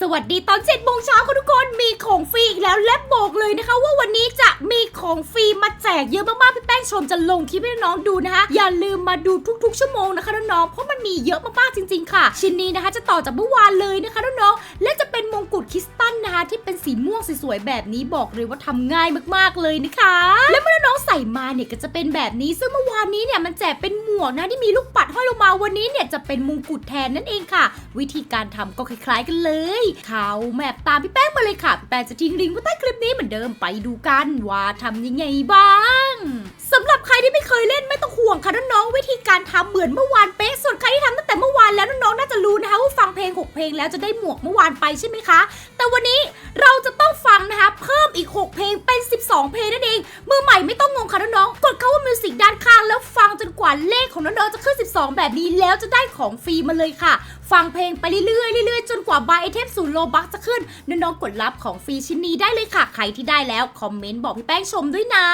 สวัสดีตอน7โมงเช้าค่ะทุกคนมีของฟรีอีกแล้วและบอกเลยนะคะ ว่าวันนี้จะมีของฟรีมาแจกเยอะมากๆพี่แป้งชมจะลงคลิปให้น้องดูนะคะ อย่าลืมมาดูทุก ๆ ชั่วโมงนะคะน้องๆเพราะมันมีเยอะมากๆจริง ๆ ค่ะ ชิ้นนี้นะคะ จะต่อจากเมื่อวานเลยนะคะน้องๆและจะเป็นมงกุฎคริสตัลนะคะ ที่เป็นสีม่วงสวยๆแบบนี้บอกเลยว่าทำง่ายมากๆเลยนะคะ และเมื่อน้อง มาเนี่ยก็จะเป็นแบบนี้ ซึ่งเมื่อวานนี้เนี่ยมันแจกเป็นหมวกนะที่มีลูกปัดห้อยลงมาวันนี้เนี่ยจะเป็นมงกุฎแทนนั่นเองค่ะ วิธีการทำก็คล้าย ๆ กันเลยเขาแมปตามพี่แป้งมาเลยค่ะพี่แป้งจะทิ้งลิงก์ไว้ใต้คลิปนี้เหมือนเดิมไปดูกันว่าทำยังไงบ้างสำหรับใครที่ไม่เคยเล่นไม่ต้องห่วงค่ะน้องๆวิธีการทำเหมือนเมื่อวานเป๊ะส่วนใครที่ทำตั้งแต่เมื่อวานแล้วน้องๆน่าจะรู้นะคะว่าฟังเพลง6เพลงแล้วจะได้หมวกเมื่อวานไปใช่ไหมคะ แต่วันนี้เราจะต้องฟังนะคะเพิ่มอีก 6 เพลงเป็น 12 เพลงนั่นเองมือใหม่ไม่ ข้างแล้วฟังจนกว่าเลขของน้องๆจะขึ้น 12 แบบนี้แล้วจะได้ของฟรีมาเลยค่ะ ฟังเพลงไปเรื่อยๆเรื่อยๆ จนกว่าบายไอเทมศูนย์โลบักจะขึ้นน้องๆกดรับของฟรีชิ้นนี้ได้เลยค่ะ ใครที่ได้แล้วคอมเมนต์บอกพี่แป้งชมด้วยนะ